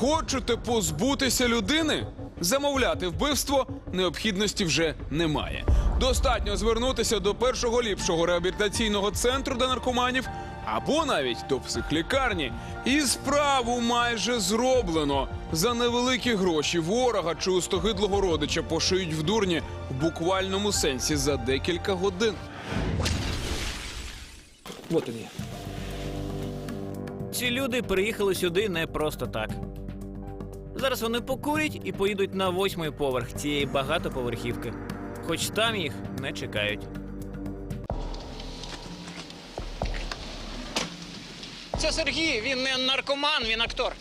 Хочете позбутися людини? Замовляти вбивство необхідності вже немає. Достатньо звернутися до першого ліпшого реабілітаційного центру для наркоманів або навіть до психлікарні. І справу майже зроблено. За невеликі гроші ворога чи устогидлого родича пошиють в дурні в буквальному сенсі за декілька годин. Вот они. Ці люди приїхали сюди не просто так. Зараз вони покурять і поїдуть на восьмий поверх цієї багатоповерхівки. Хоч там їх не чекають. Це Сергій, він не наркоман, він актор.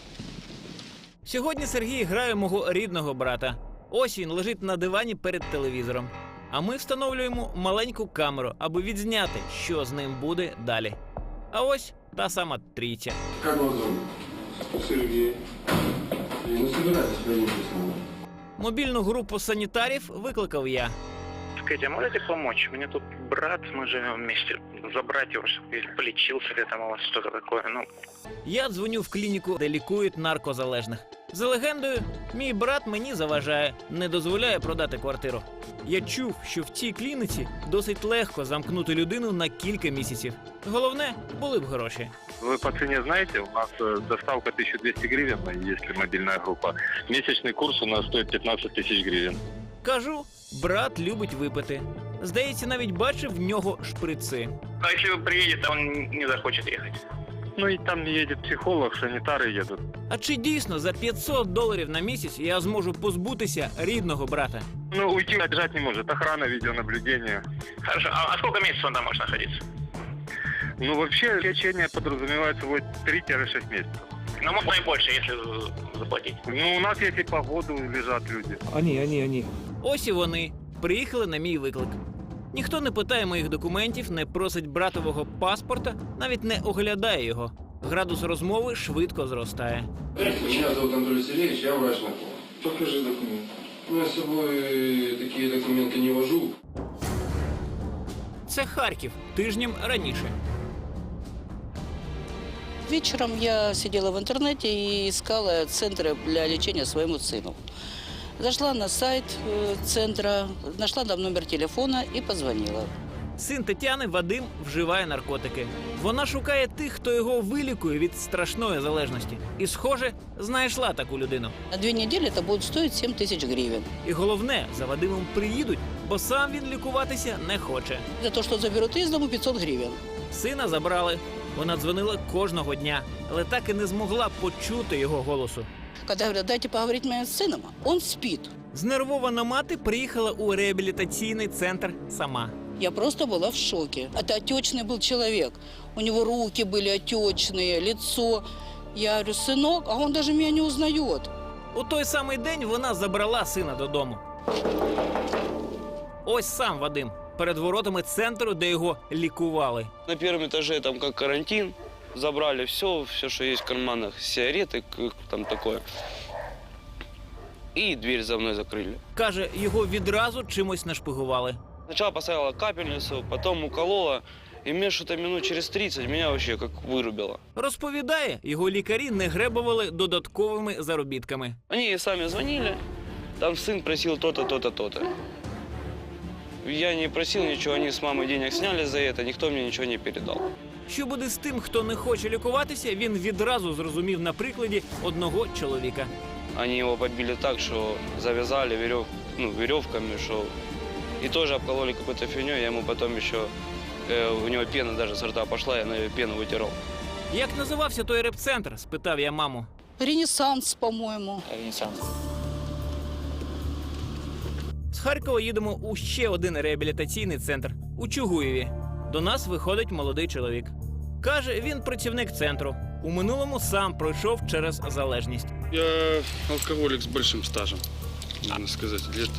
Сьогодні Сергій грає мого рідного брата. Ось він лежить на дивані перед телевізором. А ми встановлюємо маленьку камеру, аби відзняти, що з ним буде далі. А ось та сама трійця. Вас зовут? Не ну, собирайтесь, с нами. Мобільну групу санітарів викликав я. А можете помочь? Мне тут брат, мы живем вместе. Забрать его, чтобы полечился ли там у вас что-то такое. Ну, Я дзвоню в клініку, де лікують наркозалежних. За легендою, мій брат мені заважає, не дозволяє продати квартиру. Я чув, що в цій клініці досить легко замкнути людину на кілька місяців. Головне, були б гроші. Вы по цене знаете, у нас э, доставка 1200 гривен, если мобильная группа. Месячный курс у нас стоит 15 тысяч гривен. Кажу, брат любить випити. Здається, навіть бачив в нього шприци. а если вы приедете, он не захочет ехать. Ну и там едет психолог, санитары едут. А чи дійсно за 500 доларів на місяць я зможу позбутися рідного брата? Ну, уйти отжать не может. Охрана, видеонаблюдение. Хорошо, а, а сколько месяцев он там может находиться? Ну, вообще, лечение подразумевается вот 3-6 месяцев. Ну, можно и больше, если заплатить. Ну, у нас есть и по году лежат люди. Они, они, они. Ось і вони приїхали на мій виклик. Ніхто не питає моїх документів, не просить братового паспорта, навіть не оглядає його. Градус розмови швидко зростає. Меня зовут Анатолий Сергеевич, я врач на Покажи документ. Ну, я с собой такие документы не вожу. Це Харків тижнем раніше. Вечером я сидела в интернете и искала центры для лечения своему сыну. Зашла на сайт э, центра, нашла там номер телефона и позвонила. Син Тетяни Вадим вживає наркотики. Вона шукає тих, хто його вилікує від страшної залежності. І, схоже, знайшла таку людину. На две недели это будет стоить 7 тысяч гривен. І головне, за Вадимом приїдуть, бо сам він лікуватися не хоче. За то, что заберут из дому 500 гривен. Сина забрали. Вона дзвонила кожного дня, але так і не змогла почути його голосу. Когда говорят, дайте поговорить моим сыном, он спит. Знервована мати приїхала у реабілітаційний центр сама. Я просто была в шоке. Это отечный был человек. У него руки были отечные, лицо. Я говорю, сынок, а он даже меня не узнает. У той самий день вона забрала сина додому. Ось сам Вадим перед воротами центру, де його лікували. На первом этаже там как карантин, забрали все, все, что есть в карманах, сигареты, к- там такое. И дверь за мной закрыли. Каже, його відразу чимось нашпигували. Сначала поставила капельницу, потом уколола, и мне что-то минут через 30 меня вообще как вырубило. Розповідає, його лікарі не гребували додатковими заробітками. Они и сами звонили, там сын просил то-то, то-то, то-то. Я не просил ничего, они с мамой денег сняли за это, никто мне ничего не передал. Що буде з тим, хто не хоче лікуватися, він відразу зрозумів на прикладі одного чоловіка. Они его побили так, что завязали верев, ну, веревками, что и тоже обкололи какой-то фигней. Я ему потом еще, э, у него пена даже с рта пошла, я на ее пену вытирал. Як називався той репцентр? спитав я маму. Ренессанс, по-моему. З Харкова їдемо у ще один реабілітаційний центр у Чугуєві. До нас виходить молодий чоловік. Каже, він працівник центру. У минулому сам пройшов через залежність. Я алкоголик с большим стажем, можно сказать, лет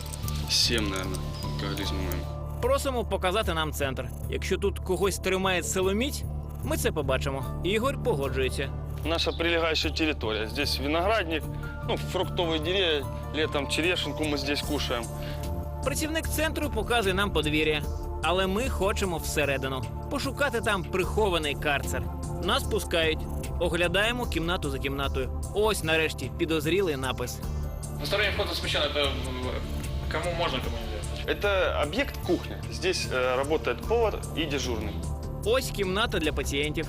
7, наверное, алкоголизма моим. Просимо показати нам центр. Якщо тут когось тримає силоміць, ми це побачимо. Ігор погоджується. Наша прилегающая территория. Здесь виноградник, ну, фруктовые деревья. Летом черешенку мы здесь кушаем. Працівник центру показує нам подвір'я. Але ми хочемо всередину пошукати там прихований карцер. Нас пускають. Оглядаємо кімнату за кімнатою. Ось нарешті підозрілий напис. Настроение входа смещено. Это э, кому можно, кому нельзя. Это объект кухня. Здесь э, работает повар и дежурный. Ось кімната для пацієнтів.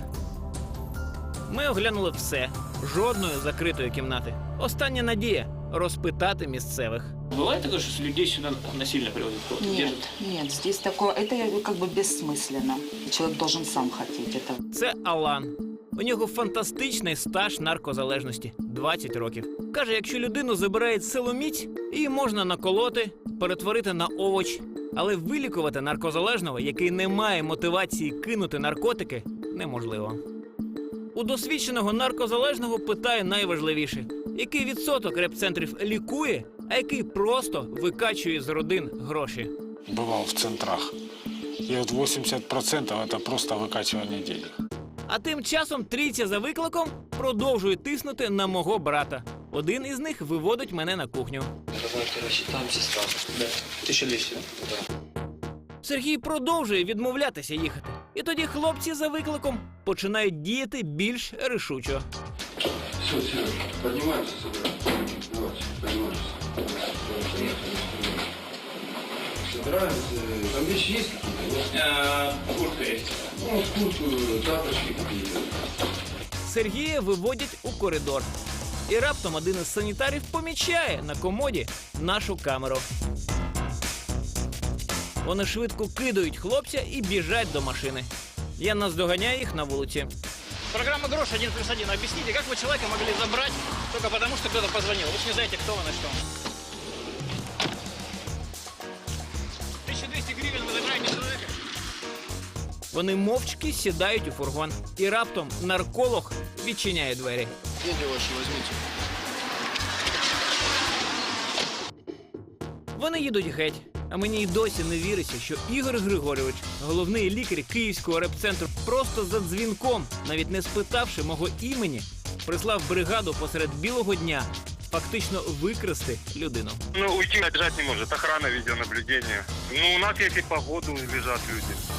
Ми оглянули все. Жодної закритої кімнати. Остання надія розпитати місцевих. Бывает такое, что людей сюда насильно приводят? кого-то Нет, держат? нет, здесь такое, это как бы бессмысленно. Человек должен сам хотеть этого. Це Алан. У нього фантастичний стаж наркозалежності 20 років. Каже, якщо людину забирають силоміць, її можна наколоти, перетворити на овоч. Але вилікувати наркозалежного, який не має мотивації кинути наркотики, неможливо. У досвідченого наркозалежного питає найважливіше: який відсоток репцентрів лікує, а який просто викачує з родин гроші. бывал в центрах. И вот 80% это просто выкачивание денег. А тим часом трійця за викликом продовжує тиснути на мого брата. Один із них виводить мене на кухню. Давайте рассчитаемся сразу. Да. 1200. Да. Сергій продовжує відмовлятися їхати. І тоді хлопці за викликом починають діяти більш рішучо. Все, Серега, поднимаемся сюда. Давайте, поднимаемся. Собираемся. Там вещи есть какие-то? Э, Куртка есть. Ну, куртку, тапочки какие-то. Сергія виводять у коридор. І раптом один із санітарів помічає на комоді нашу камеру. Вони швидко кидають хлопця і біжать до машини. Я наздоганяю їх на вулиці. Программа «Грош» один плюс один. Объясните, как вы человека могли забрать только потому, что кто-то позвонил? Вы же не знаете, кто он и что он. 1200 гривен вы забираете человека? Вони мовчки сідають у фургон. І раптом нарколог відчиняє двері. Деньги ваши возьмите. Вони їдуть геть. А мені й досі не віриться, що Ігор Григорьович, головний лікар Київського репцентру, просто за дзвінком, навіть не спитавши мого імені, прислав бригаду посеред білого дня фактично викрасти людину. Ну, уйти отжать не може. Охрана, відеонаблюдення. Ну, у нас и по году лежат люди.